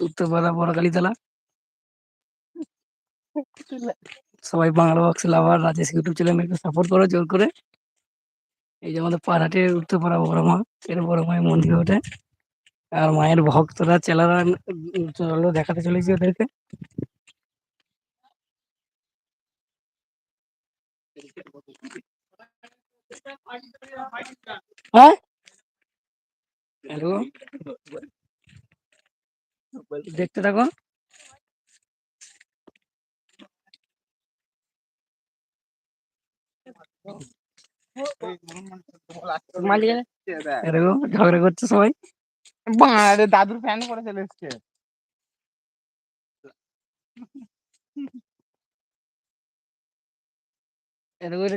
উত্তরপাড়া বড়কালীতলা। সবাই Bangla box lover Rajesh YouTube চ্যানেলকে support করো জোর করে। এই যে আমাদের পাড়াটে উত্তরপাড়া বড় মা এর বড় মায়ের মন্দির ওঠে আর মায়ের ভক্তরা চেলারা চলো দেখাতে চলেছি ওদেরকে। হ্যাঁ? হ্যালো? দেখতে থাকো। ঝগড়া করছে সবাই। দাদুর ফ্যান করে চলে এসছে।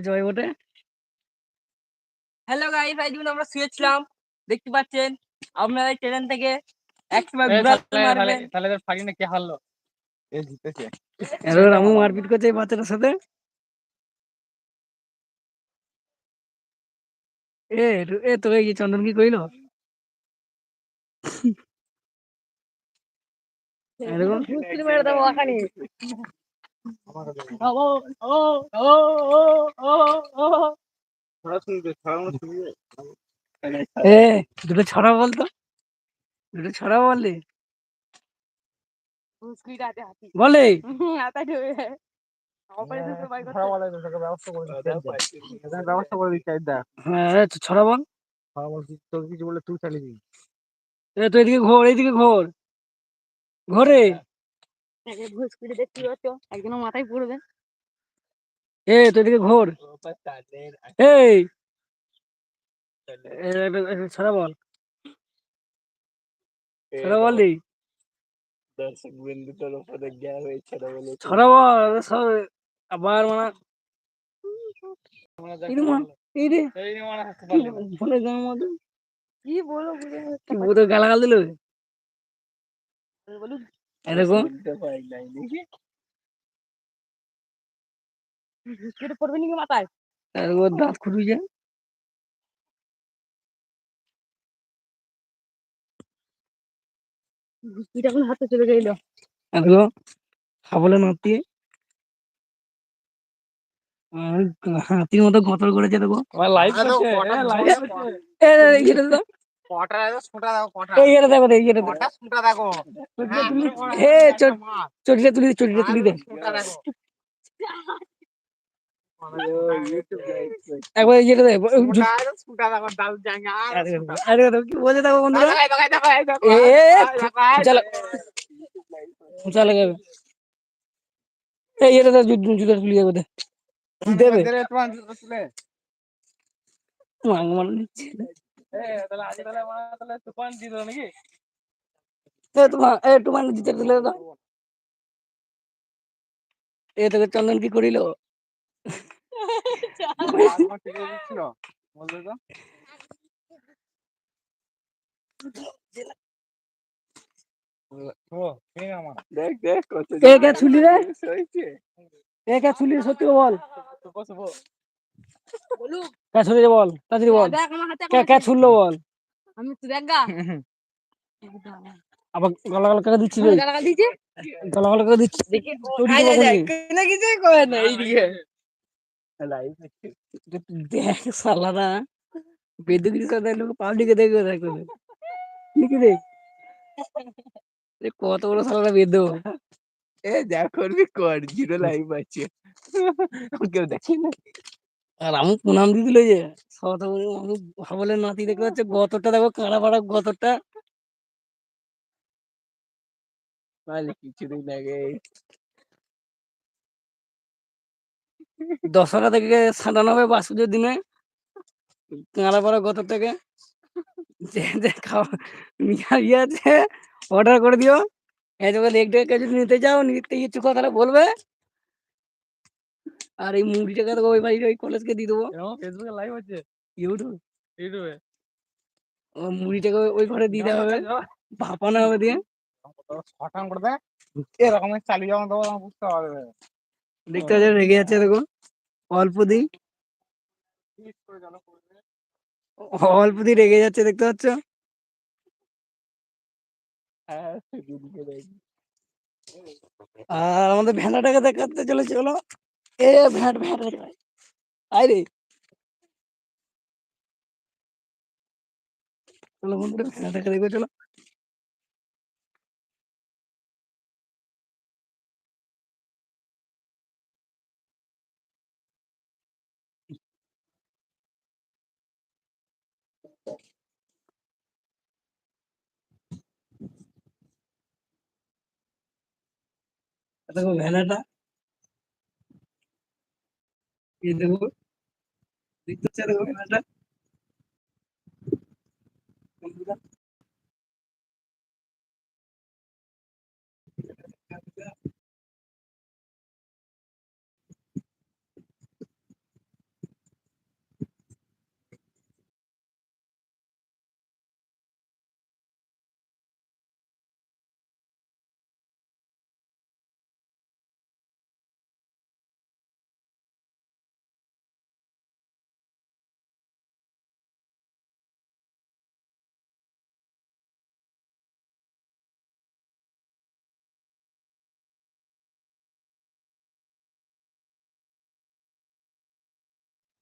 জয় বটে। হ্যালো গাইস আজ যখন আমরা শুয়েছিলাম দেখতে পাচ্ছেন আপনারা এই ট্রেন থেকে তাহলে- তাহলে মারবেন। তাহলে তোর ফারিনে কে হারলো? এ জিতেছে এরকম রামু মারপিট করছে এই বাচ্চাটার সাথে? এ এ তোকে কি চন্দন কি কইলো? এরকম মেরে ওখানে। দুটো ছড়া বলতো। দুটো ছড়া বলে বলে ব্যবস্থা করে দিচ্ছি হ্যাঁ ছড়া বল। তোর কিছু বলে তুই চালিয়ে দিবি। এ তুই এদিকে ঘোর এইদিকে ঘোর। ঘোরে। দেখতে পাচ্ছ একজনের মাথায় পড়বে এ তুই এদিকে ঘোর। এই। ছড়া বল। ছড়া দর্শক বিন্দু তোর উপরে বলে ছড়া বল আবার মানে মনে গালাগাল দিল এরকম পড়বে নাকি মাথায় দাঁত খুঁড়ি যায় এখন হাতে চলে গেল। এরকম খাবলে নাতি হাতির মতো গতর করেছে দেখো। আমার লাইভ করছে এ, লাইভ ধরে করছে এ, দাও কটা দেখো ছুটা দেখো কটা? এই ইয়েটা দেখো এই কটা ছুটা তুলি। চটিটা তুলি দে। একবার এই ইয়েটা আরে আরে কি বলছে দেখো বন্ধুরা? এ, এ, এ, চালা লাগাবে এই জুতা তুলি যাবে দেবে। তোমার চন্দন কি করিল? দেখ দেখ কত এ কে ছুলি রে এ কে ছুলি সত্যি বল কে ছুলি বল তাড়াতাড়ি বল দেখ আমার হাতে কে কে ছুললো বল আমি তো দেখ আবার গলা গলা করে দিচ্ছি গলা গলা করে দিচ্ছি দেখি। না না এইদিকে দেখ সালারা বেদগিরি করে দেয় লোক পাবলিকে দেখবে লিখে কত বড় সালারা বেদ। এ যা করবি কর জিরো লাইভ আছে। কেউ দেখি না। আর আমি প্রণাম দিয়ে দিল যে সবাই আমি ভাবলে নাতি দেখতে পাচ্ছে গতরটা দেখো কাঁড়া পাড়া গতরটা। তাহলে কিছুদিন আগে দশরা থেকে সাঁটানো হবে বাসুদের দিনে। কাঁড়া পাড়া গতর থেকে। যে যে খাওয়া ইয়ে আছে অর্ডার করে দিও। এই তোকে দেখতে দেখতে যদি নিতে চাও নিতে ইচ্ছু কথাটা বলবে। আর এই মুড়িটাকে তো ওই বাড়ির ওই কলেজকে দিয়ে দেবো। ফেসবুকে লাইভ আছে ইউটিউব ইউটিউবে ও মুড়িটাকে ওই- ওই ঘরে দিয়ে দেওয়া হবে। ভাপানো হবে দিয়ে। এরকম চালিয়ে যাওয়া দেবো বুঝতে পারবে। দেখতে পাচ্ছ রেগে যাচ্ছে দেখো। অল্প দিন। অল্প দিন রেগে যাচ্ছে দেখতে পাচ্ছ? হ্যাঁ আর আমাদের ভেড়াটাকে দেখাতে চলেছে হলো এ ভ্যাট ভ্যাট ভ্যাট। আয় রে। চলো বন্ধুরা ভেড়াটাকে দেখবে চলো। দেখো ভেলাটা এই দেখো দেখতে পাচ্ছ দেখো ভেড়াটা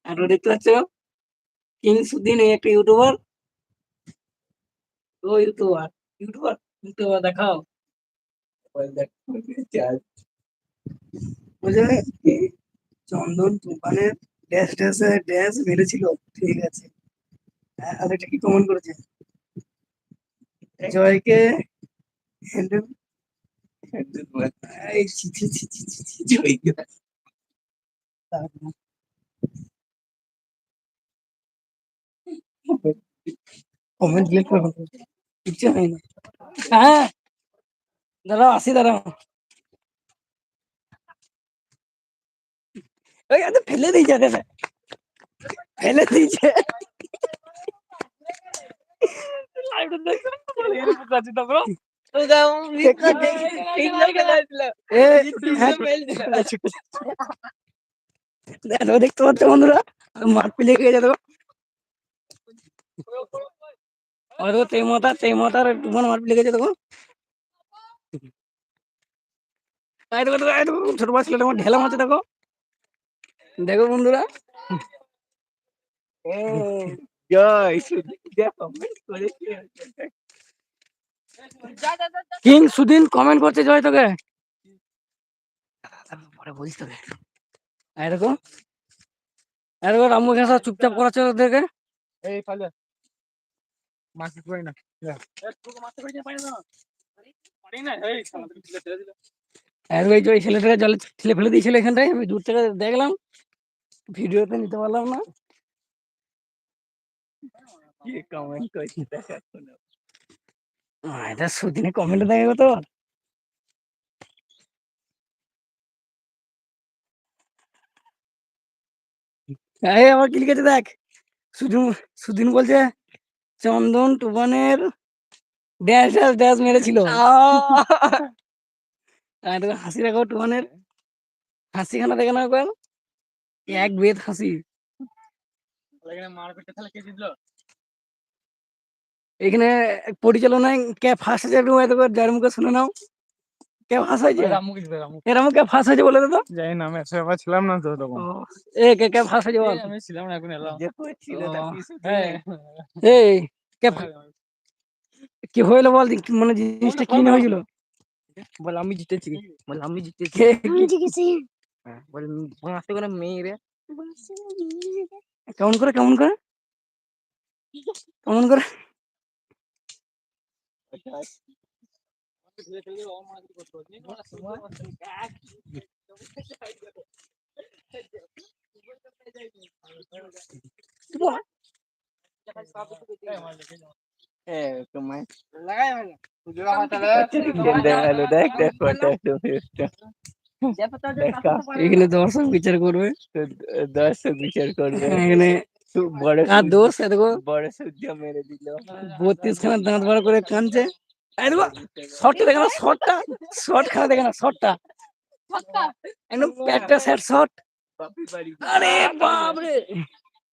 আর দেখতে পাচ্ছ? কিংসুদ্দিন একটা ইউটিউবার ও ইউটিউবার ইউটিউবার ইউটিউবার দেখাও। চন্দন তুফানের ড্যাশ ড্যাশে, ড্যাশ মেরেছিল। ঠিক আছে। আর এটা কি কমেন্ট করেছে? জয়কে হ্যান্ডেল ছি, জয়কে। কমেন্ট ডিলিট করে ফেলব। হয় না। হ্যাঁ। দাঁড়াও আসি দাঁড়াও। ফেলে দিয়েছে ফেলে দিয়েছে। হ্যাঁ, দেখো দেখতে পাচ্ছ বন্ধুরা? মাঠ পিলে গিয়ে যাব দেখো দেখো, দেখো ছোট ছেলেটা আমার দেখো। দেখো বন্ধুরা। কিং সুদিন কমেন্ট করছে জয় তোকে। পরে বলিস তোকে। এই দেখো। রামু চুপচাপ করাচ্ছে ওদেরকে। এই মাছ কই না। ওই ছেলেটাকে জলে ছেলে ফেলে দিয়েছিল এখানটায় আমি দূর থেকে দেখলাম। ভিডিওতে নিতে পারলাম না। কমেন্ট করছে এটা সুদিনে কমেন্টে দেখা তো। এই আমার কি লিখেছে দেখ? সুদিন সুদিন বলছে চন্দন টুবনের ড্যাশ ড্যাশ ড্যাশ মেরেছিল আর হাসি দেখো টুবানের। হাসিখানা দেখে না একবার এক বেদ হাসি। এখানে পরিচালনায় কে ফার্স্ট আছে একটু হয়তো যার মুখে শুনে নাও। কে ফার্স্ট হয়েছে? এরম কে ফার্স্ট হয়েছে বলে তো। জানি না আমি একসাথে ছিলাম না তো তখন। এ কে কে ফার্স্ট হয়েছে বল। আমি ছিলাম না এখন এলাম। যে করছিল তার ও, কিছু হ্যাঁ। এই কে কি হইল বল মানে জিনিসটা কি নিয়ে হয়েছিল? বল আমি জিতেছি। বল আমি জিতেছি। হ্যাঁ, বল পাঁচটা করে মেয়ে কেমন করে কেমন করে? কেমন করে? এখানে দর্শক বিচার করবে তো দর্শক বিচার করবে এখানে খুব বড় কার সূর্য- দোষ এ দেখো বড় সূর্য মেরে দিল বত্রিশ খানা দাঁত বার করে কানছে এই দেখো শর্টটা দেখে না শর্টটা শর্ট দেখে না শর্টটা একদম প্যাকটা সেট শর্ট আরে বাপ রে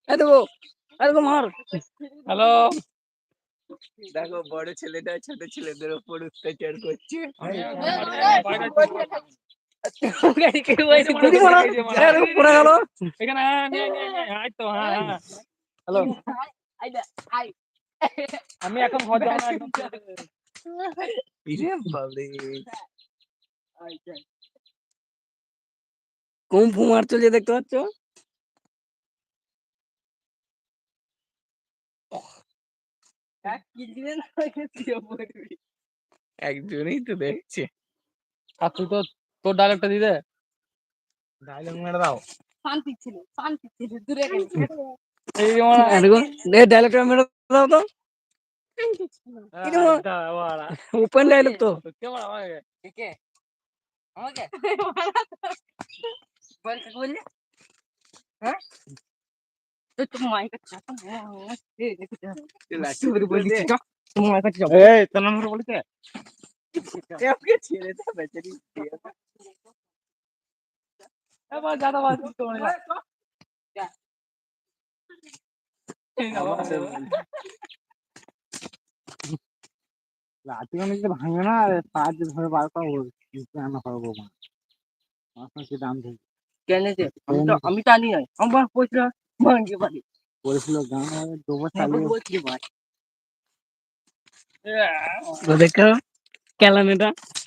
দেখো দেখো মার হ্যালো দেখো বড় ছেলেটা ছোট ছেলেদের উপর অত্যাচার করছে হ্যাঁ, হ্যাঁ, হ্যাঁ। আমি এখন ঘর যাব না একদম ইরে বাবরে কম ফুমার চলছে দেখতে পাচ্ছ? একজনই তো দেখছে। আর তুই তো তোর ডায়লগটা দিদে। ডায়লগ মেরে দাও। শান্তি ছিল শান্তি ছিল দূরে গেছে এই ডায়লগটা মেরে দাও তো। এটা মা- ওপেন ডায়লগ তো কেমন আমাকে লাঠি মানে যদি ভাঙে না সাহায্য ধরে বার করা রান্না করব মাছ কি দাম ধরে কেন যে? আমি তো আমি জানি না আমার পয়সা ভাঙতে পারি। গান চালিয়ে বলছি ভাই দেখো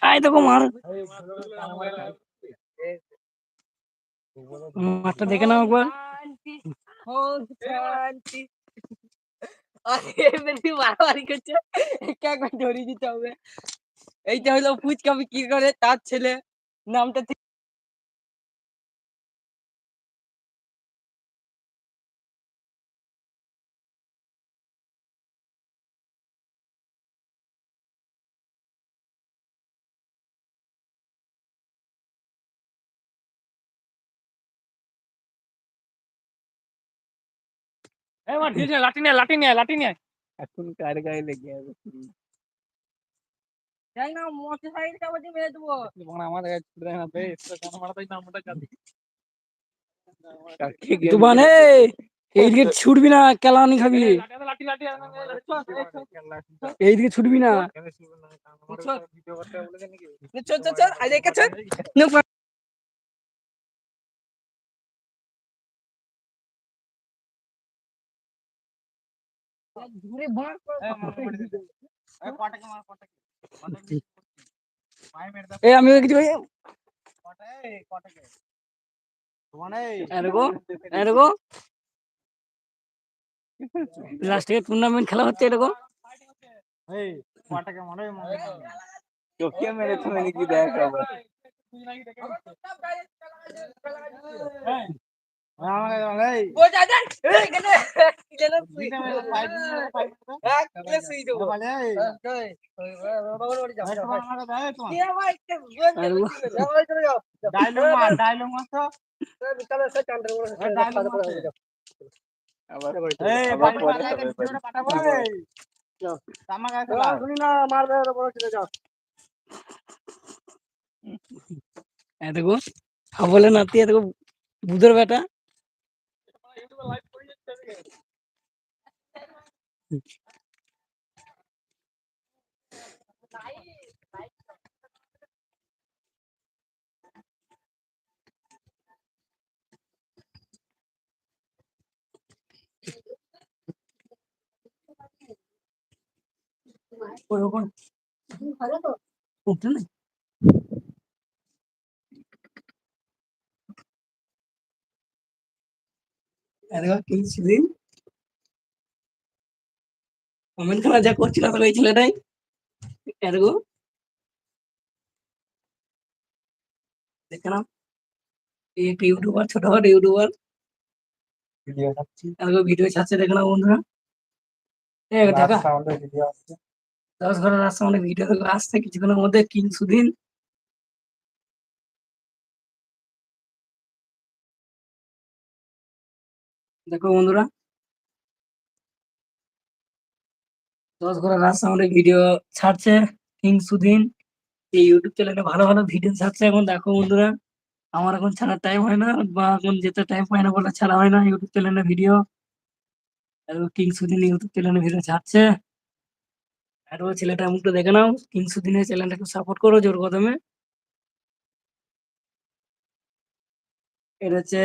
আয় দেখো মার। মারটা দেখে নাও একবার। শান্তি হোক শান্তি আরে এমনি করছে। ধরিয়ে দিতে হবে। এইটা হলো ফুচকা বিক্রি করে? তার ছেলে নামটা ঠিক এই মার ঠিক আছে লাঠি নিয়ে লাঠি নিয়ে লাঠি নিয়ে এখন কার গায়ে লেগে যাবে যাই না মোটর সাইকেলটা বলছে মেরে দেবো বাংলা আমাদের কাছে ছুটে না বে তো গান মারাতেই না আমরা কাঁদি তুবান হে এইদিকে ছুটবি না কেলানি খাবি লাঠি লাঠি এইদিকে ছুটবি না চল চল চল আজ একে চল ঘুরে ভাগ এ আমি কিছু এরকম এরকম লাস্টে টুর্নামেন্ট খেলা হচ্ছে এরকম চোখে মেরেছে মানে কি দেখ হবে, ভিডিওটা পাঠাবো, কি বলে? নাতি এরকম বুধের বেটা। ওরকম উঠছে না এরকম কি সেদিন কমেন্ট করা যা করছিল তো ওই ছেলেটাই। এরকম দেখে এই একটা ইউটিউবার ছোটখাটো ইউটিউবার। এরকম ভিডিও ছাড়ছে দেখে নাও বন্ধুরা। দশ ঘরের রাস্তা অনেক ভিডিও আসছে কিছুক্ষণের মধ্যে কিং সুদিন দেখো বন্ধুরা, দশ ঘরের রাস্তা ভিডিও ছাড়ছে কিং সুদিন এই ইউটিউব চ্যানেলে ভালো ভালো ভিডিও ছাড়ছে এখন, দেখো বন্ধুরা। আমার এখন ছাড়ার টাইম হয় না, বা এখন যেতে টাইম পায় না বলে ছাড়া হয় না ইউটিউব চ্যানেলে ভিডিও কিং সুদিন ইউটিউব চ্যানেলে ভিডিও ছাড়ছে। আর ও ছেলেটা মুখটা দেখে নাও তিনশো দিনের চ্যানেলটাকে সাপোর্ট করো জোর কদমে। এটা হচ্ছে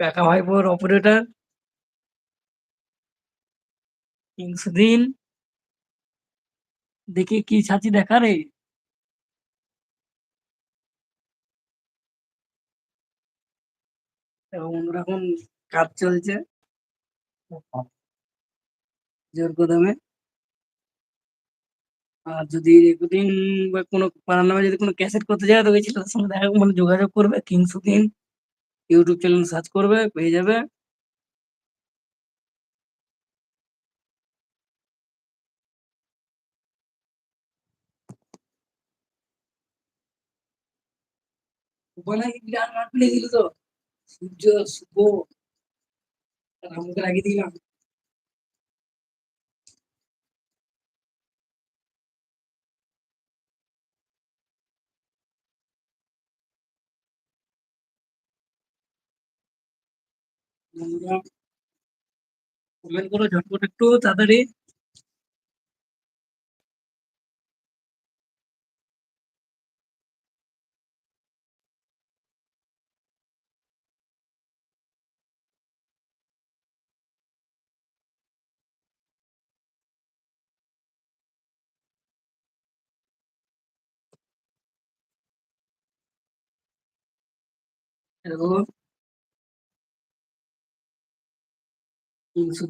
কাকা ভাইপোর অপারেটর তিনশো দিন। দেখি কি ছাড়ছি দেখা রে। বন্ধুরা কাজ চলছে। জোর কদমে। আর যদি রেকর্ডিং বা কোনো পাড়ার নামে যদি কোনো ক্যাসেট করতে যায়, তো ওই ছেলেটার সঙ্গে দেখা মানে যোগাযোগ করবে তিনশো দিন। ইউটিউব চ্যানেল সার্চ করবে পেয়ে যাবে। মাঠ দিল তো? সূর্য শুভ। আমাকে লাগিয়ে দিলাম। বন্ধুরা কমেন্ট করো ঝটপট একটু তাড়াতাড়ি। দেখো তিনশো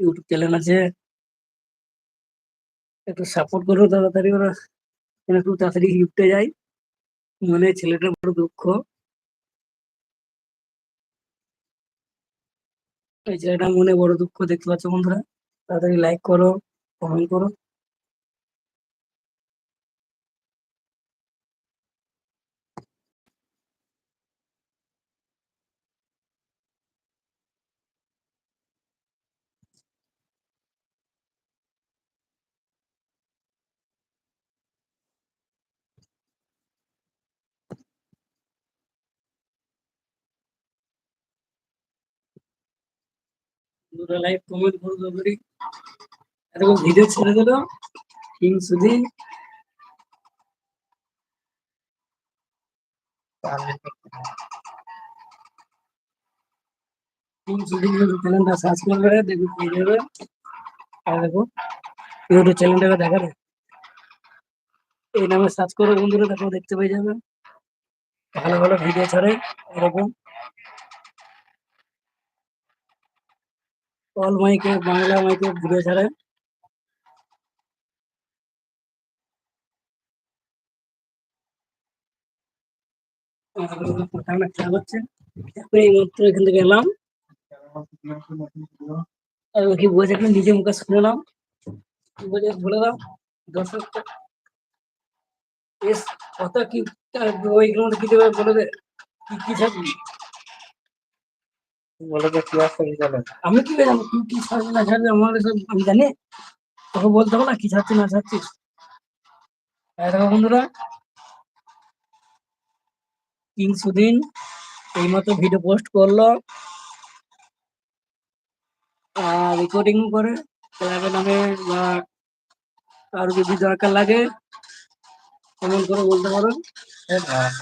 ইউটিউব চ্যানেল আছে। একটু সাপোর্ট করো তাড়াতাড়ি, ওরা যেন একটু তাড়াতাড়ি ইউটে যায়। মানে ছেলেটার বড় দুঃখ। এই ছেলেটার মনে বড় দুঃখ দেখতে পাচ্ছ বন্ধুরা। তাড়াতাড়ি লাইক করো কমেন্ট করো। দুটো লাইক কমেন্ট করো তাড়াতাড়ি এরকম ভিডিও ছেড়ে দিল তিনশো দিন তিনশো দিন চ্যানেলটা সার্চ করবে দেখবে পেয়ে যাবে। আর দেখো ইউটিউব চ্যানেলটাকে দেখাবে এই নামে সার্চ করো বন্ধুরা, দেখো, দেখতে পেয়ে যাবে। ভালো ভালো ভিডিও ছাড়ে, এরকম। অল মাইকে, বাংলা মাইকে ঘুরে ছাড়ে কথা খেলা করছে তারপরে এই এখান কি বলছে একটু নিজে মুখে শুনে নাও। কি বলছে বলে কি বলে যে কি আসছে বিকালে আমি কি জানি? তুই কি ছাড়বি না ছাড়বি আমার সব আমি জানি। তোকে বলতে হবে না কি ছাড়ছিস না ছাড়ছিস। দেখো বন্ধুরা তিনশো দিন এইমাত্র ভিডিও পোস্ট করল আর রেকর্ডিং করে। ক্লাবের নামে বা আর যদি দরকার লাগে কমেন্ট করে বলতে পারো।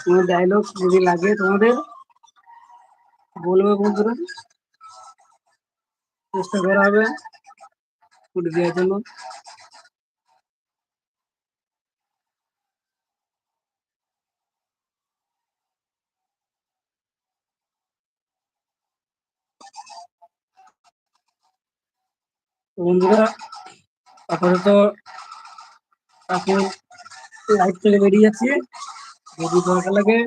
কোনো ডায়লগ যদি লাগে তোমাদের বলবে বন্ধুরা। চেষ্টা করা হবে। করে দেওয়ার জন্য। বন্ধুরা, আপাতত এখন লাইভ থেকে বেরিয়ে যাচ্ছি। যদি দরকার লাগে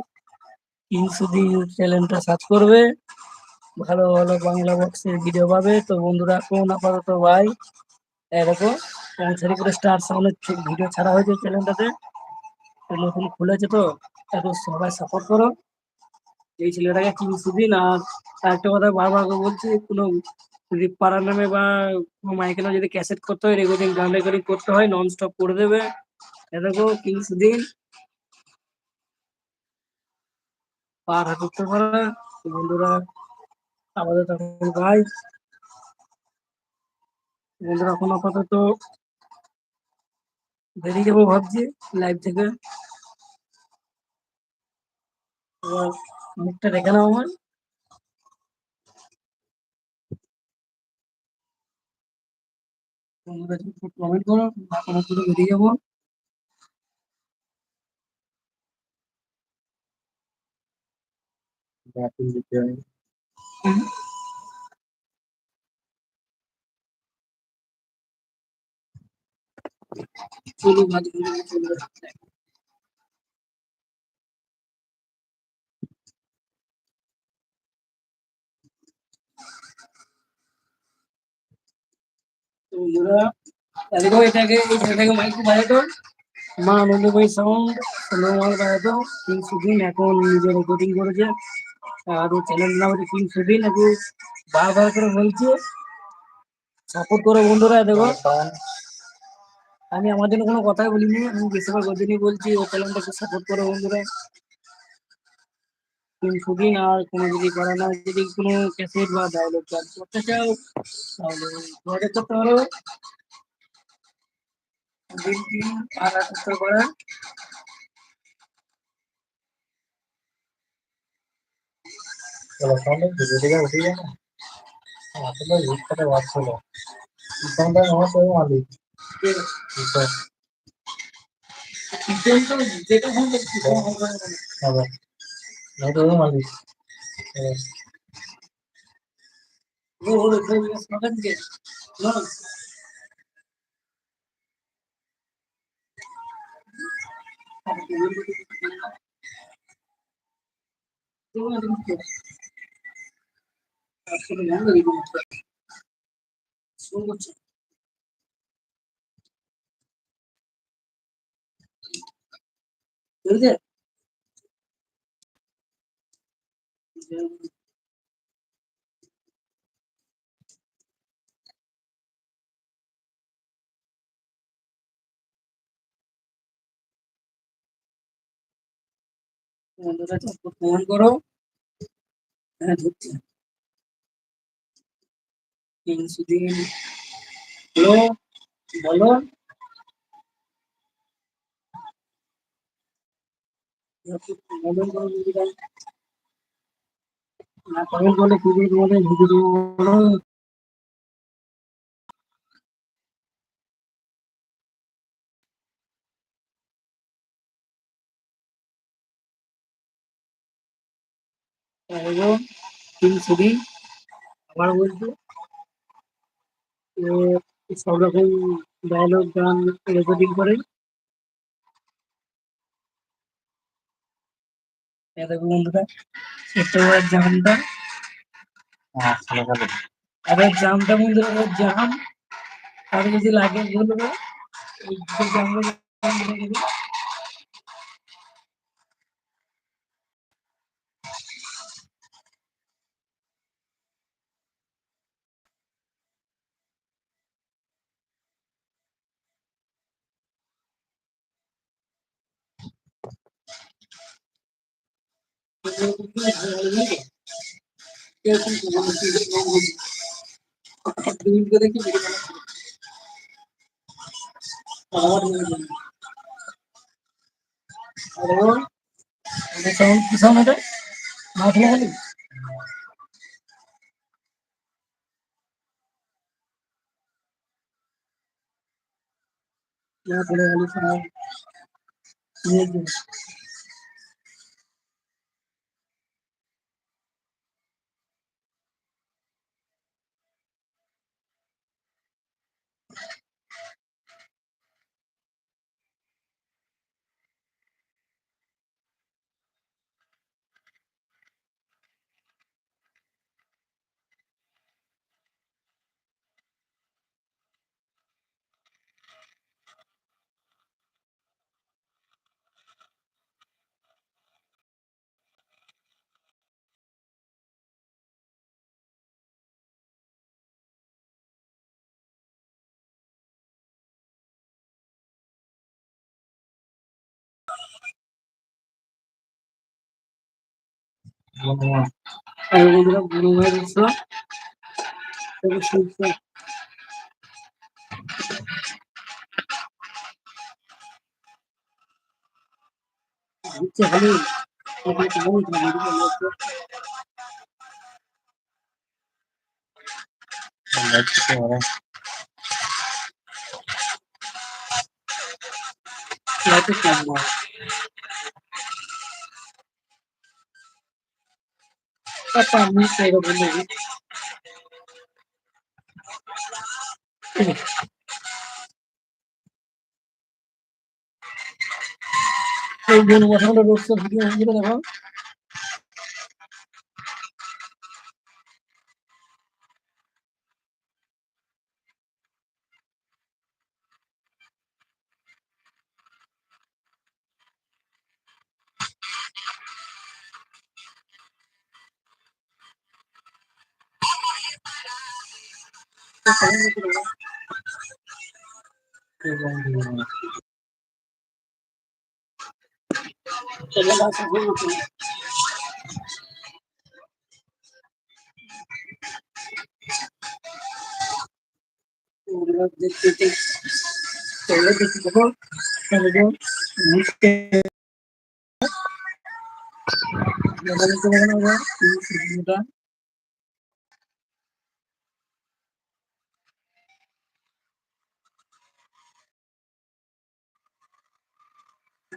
দিন চ্যানেলটা সার্চ করবে। ভালো ভালো বাংলা বক্সের ভিডিও পাবে। তো বন্ধুরা এখন আপাতত ভাই এরকম করে স্টার সামনে ভিডিও ছাড়া হয়েছে চ্যানেলটাতে? নতুন খুলেছে তো এখন সবাই সাপোর্ট করো। এই ছেলেটাকে তিনশো দিন আর একটা কথা বারবার বলছি, কোনো যদি পাড়ার নামে বা কোনো মাইকে যদি ক্যাসেট করতে হয় রেকর্ডিং গান রেকর্ডিং করতে হয় নন স্টপ করে দেবে। এ দেখো দিন পার উঠতে পারে। বন্ধুরা, আমাদের তখন ভাই। বন্ধুরা, এখন আপাতত বেরিয়ে যাব ভাবছি লাইভ থেকে। এবার মুখটা রেখে নাও আমার কমেন্ট করো, না করে বেরিয়ে যাব। এটাকে এই ছেলেটাকে মাইক বাজাতো মা আনন্দময়ী সাউন্ড সুন্দরমাল বাজাতো। কিং সুদিন এখন নিজে রেকর্ডিং করেছে। আর ওর চ্যানেল নাম হচ্ছে কিং সুদিন একটু বারবার করে বলছে। সাপোর্ট করো বন্ধুরা, দেখো। আমি আমার জন্য কোনো কথাই বলিনি, আমি বেশিরভাগ ওর জন্যই বলছি ও চ্যানেলটাকে সাপোর্ট করো বন্ধুরা। কিং সুদিন আর কোনো যদি করে না যদি কোনো ক্যাসেট বা চার্জ করতে চাও, তাহলে যোগাযোগ করতে পারো। আর করতে পারে চলো তাহলে ধীরে ধীরে উঠে যাবে আসলে রিক্সাটা বাড়ছিল রিক্সাটা আমার সঙ্গে মালিক রিক্সা যেটা ফোন করছি হবে আমি তো মালিক হ্যাঁ। ও হলো স্লোগান দিয়ে না বুঝলে বন্ধুরা চটপট প্রমাণ করো হ্যাঁ ধরছি দিন হ্যালো বলো। না কমেন্ট করলে কি করে ভিডিও বলো? ও সব রকম ডায়লগ গান রেকর্ডিং করে এই দেখো বন্ধুরা জামটা। হ্যাঁ আরে জামটা বন্ধুরা জাম আর যদি লাগে বলব। জামটা জাম রেখে দিই। এরকম কোনো কিছু নেই। দুই মিনিট করে Erdoğan'a bunu verirse çalışırsa Hadi hadi. Gerçekten bu. হয় একটা আমি সেরকম বলি এই বোন বসানো রোড শো ভিডিও ভিডিও দেখো চলে আসা হয়েছে দেখতে দেখতে চলে দেখতে দেখো চলে যাও মুখে মোবাইল তো বানানো হবে ভিডিওটা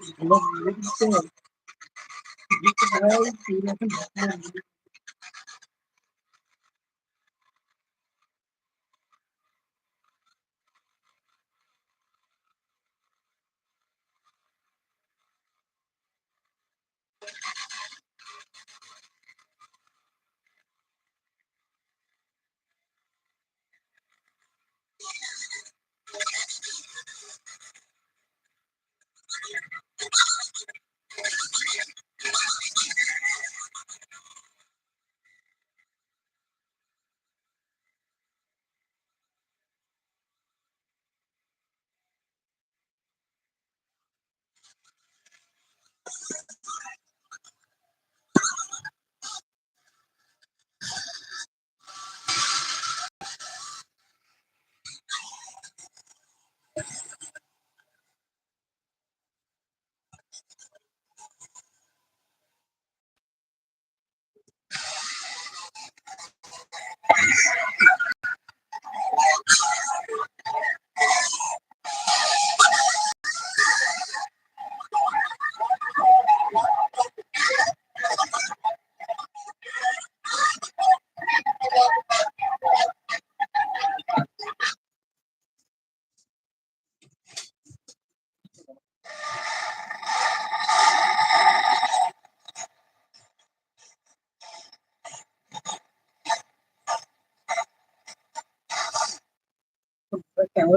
ভাই ঠিক আছে ক্যামেরা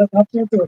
ভাবছ তো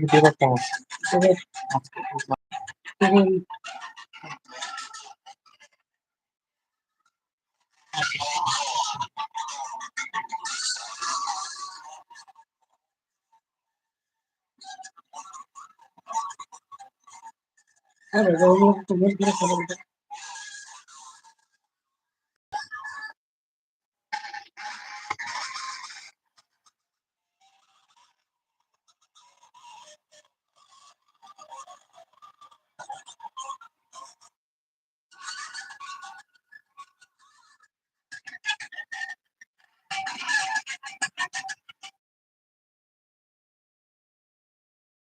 ভিডিও করতে হবে তবে